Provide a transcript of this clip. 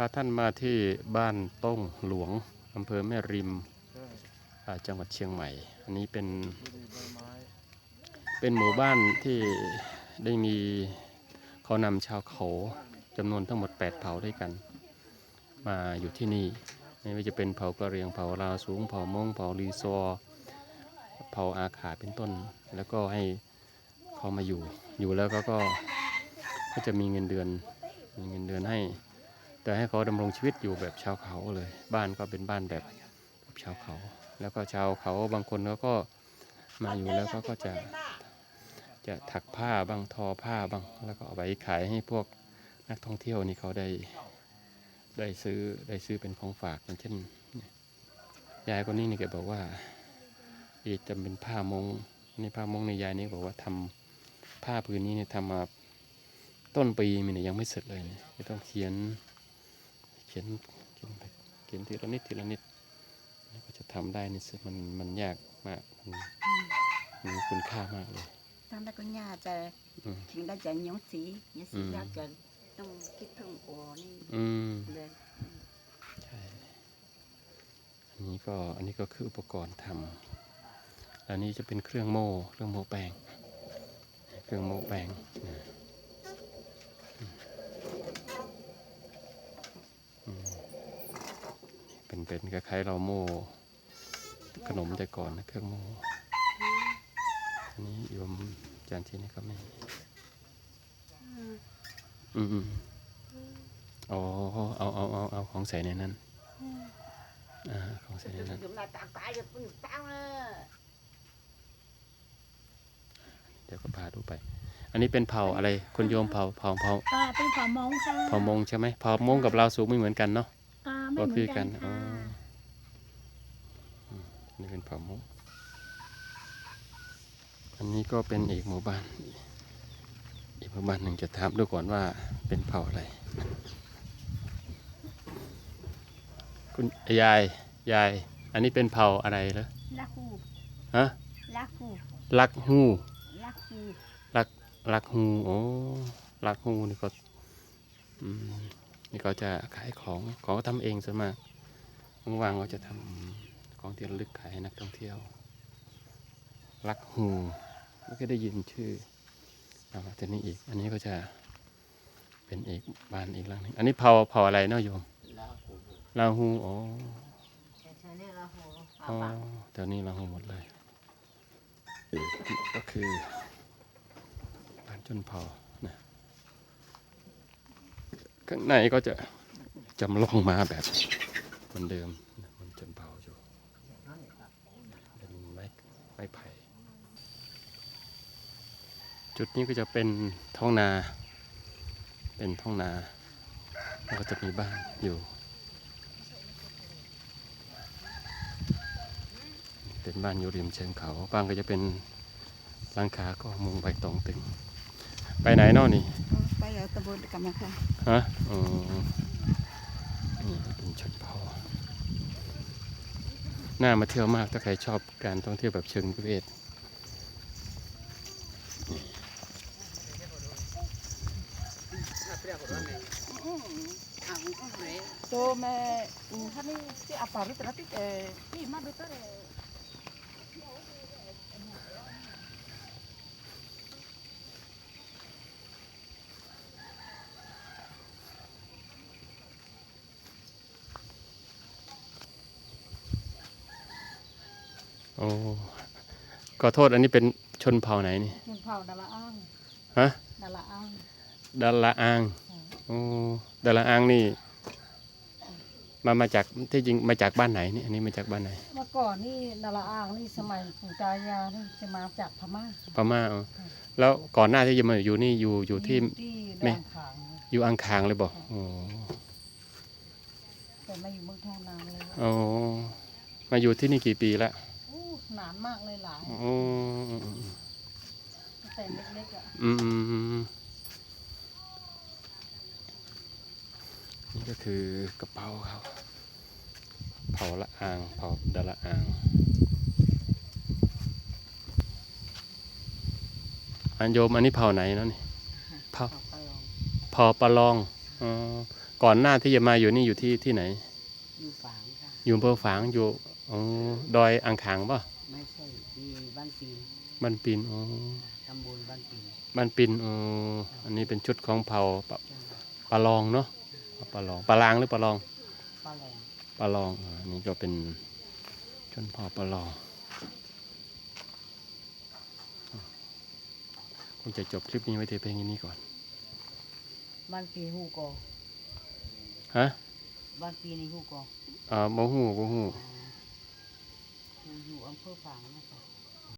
พาท่านมาที่บ้านต้งหลวงอำเภอแม่ริมจังหวัดเชียงใหม่ อันนี้เป็น เป็นหมู่บ้านที่ได้มีเขานำชาวเขาจำนวนทั้งหมด 8 เผ่าด้วยกัน มาอยู่ที่นี่ ไม่ว่าจะเป็นเผ่ากะเรียงเผ่าลาวสูงเผ่ามงเผ่าลีซอเผ่าอาขาเป็นต้น แล้วก็ให้เขามาอยู่ อยู่แล้วก็ก็จะมีเงินเดือนมีเงินเดือนให้ แต่ให้เขาดำรงชีวิตอยู่แบบชาวเขาเลย บ้านก็เป็นบ้านแบบแบบชาวเขา แล้วก็ชาวเขาบางคนเขาก็มาอยู่แล้วก็ก็จะจะถักผ้าบ้างทอผ้าบ้าง แล้วก็เอาไปขายให้พวกนักท่องเที่ยวนี่เขาได้ได้ซื้อได้ซื้อเป็นของฝากอย่างเช่นยายคนนี้นี่แกบอกว่าอีกจะเป็นผ้ามงนี่ผ้ามงในยายนี่บอกว่าทำผ้าผืนนี้เนี่ยทำมาต้นปีมันยังไม่เสร็จเลยเนี่ยจะต้องเขียน เขียนเขียนไปเขียนทีละนิดทีละนิดแล้วก็จะทำได้นี่สิมันมันยากมากมันมันมีคุณค่ามากเลยทำได้ก็ยากจะอืมถึงได้จะเหนียวสีเหนียวสีอืมยากจะต้องคิดถึงโอ้นี่อืมเลยใช่อันนี้ก็อันนี้ก็คืออุปกรณ์ทำอันนี้จะเป็นเครื่องโม่เครื่องโม่แป้งเครื่องโม่แป้งนะอืมอืม เป็นเป็นคล้ายๆเราโม่ขนมแต่ก่อนนะเครื่องโม่อันนี้โยมจานที่นี่ก็ไม่อืมอืมอ๋อเอาเอาเอาเอาของใส่ในนั้นอ่าของใส่ในนั้น dùng là tạ cái được phân tăng nữa เดี๋ยวก็พาดูไป อันนี้เป็นเผ่าอะไรคนโยมเผ่าเผ่าเผ่าอ่าเป็นผามงค่ะเผ่ามงใช่ไหมเผ่ามงกับลาวสูงไม่เหมือนกันเนาะอ่าไม่ก็เหมืคืออนกักันนอ๋อค่ะอืมอันนี่เป็นเผ่ามงอันนี้ก็เป็นอีกหมู่บ้าน อีกหมู่บ้านหนึ่งจะถามดูก่อนว่าเป็นเผ่าอะไร คุณยายยาย อันนี้เป็นเผ่าอะไรเหรอลักฮูฮะลักฮูลักฮูลักฮูลักฮูโอ้ลักฮูนี่ก็อืมนี่เขาจะขายของของเขาทำเองส่วนมากว่างๆเขาจะทำ ของที่ระลึกขายให้นักท่องเที่ยวลักฮูไม่เคยได้ยินชื่อเอาแต่นี่อีก อันนี้ก็จะเป็นอีกบ้านอีกหลังหนึงอันนี้เผาเผาอะไรเนาะโยมลาฮูอ๋อ thế này là hồ อ๋อแถวนี้ลาฮูหมดเลยนี่ก็คือบ้านชนเผ่านะข้างในก็จะจำลองมาแบบเหมือนเดิมนะเหมันชนเผ่าอยู่เป็นไม้ไม้ไผ่ จุดนี้ก็จะเป็นท้องนา เป็นท้องนา แล้วก็จะมีบ้านอยู่ เป็นบ้านอยู่ริมเชิงเขา บ้านก็จะเป็นหลังคาก็มุงใบตองตึง ไปไหนเนอนี่ bây giờ tôi buồn cầm cái ฮะอ๋อนี่เป็นชนเผ่าน่ามาเที่ยวมากถ้าใครชอบการท่องเที่ยวแบบเชิงประเวศ tôi mà hắn đi cái áp bảo cái cái cái cái mà được cái โอ้ขอโทษอันนี้เป็นชนเผ่าไหนนี่เป็นเผ่าดาละอ้าง ฮะ ดาละอ้าง ดาละอางโอ้ดาละอางนี่ มามาจากที่จริงมาจากบ้านไหนนี่อันนี้มาจากบ้านไหน เมื่อก่อนนี่ดาละอ้างนี่สมัยปู่ตายายนี่จะมาจากพม่าพม่าอ๋อแล้วก่อนหน้าที่จะมาอยู่นี่อยู่อยู่ที่ที่แม่ดอนขางอยู่อังคางเลยบอกโอ้แต่มาอยู่เมืองทองนานเลยโอ้มาอยู่ที่นี่กี่ปีแล้วอู้นานมากเลยหลายโอ้ตั้งแต่เล็กๆอะอืมอืมอืม นี่ก็คือกระเป๋าเขาเผาละอางเผาดาละอางอันโยมอันนี้เผาไหนเนาะนี่เผา bảo เผาปลาลองอ๋อก่อนหน้าที่จะมาอยู่นี่อยู่ที่ที่ไหน อยู่ฝางค่ะ อยู่อำเภอฝางอยู่อ๋อดอยอ่างขางป่ะไม่ใช่ที่บ้านปีนบ้านปินอ๋อตำบลบ้านปีนบ้านปินอ๋ออันนี้เป็นชุดของเผ่าปะจ้าปะลองเนาะ ปะลองปะลางหรือปะลองป้าแหลงปลาลองอาอันนี้ก็เป็นชนเผ่าปลาลองอะคงจะจบคลิปนี้ไว้แต่เพียงนี้ก่อน บ้านปีฮูกอฮะบ้านปีในฮูกออ่าบ่ฮู้บ่ฮู้อยู่อยู่อำเภอฝางนะคะ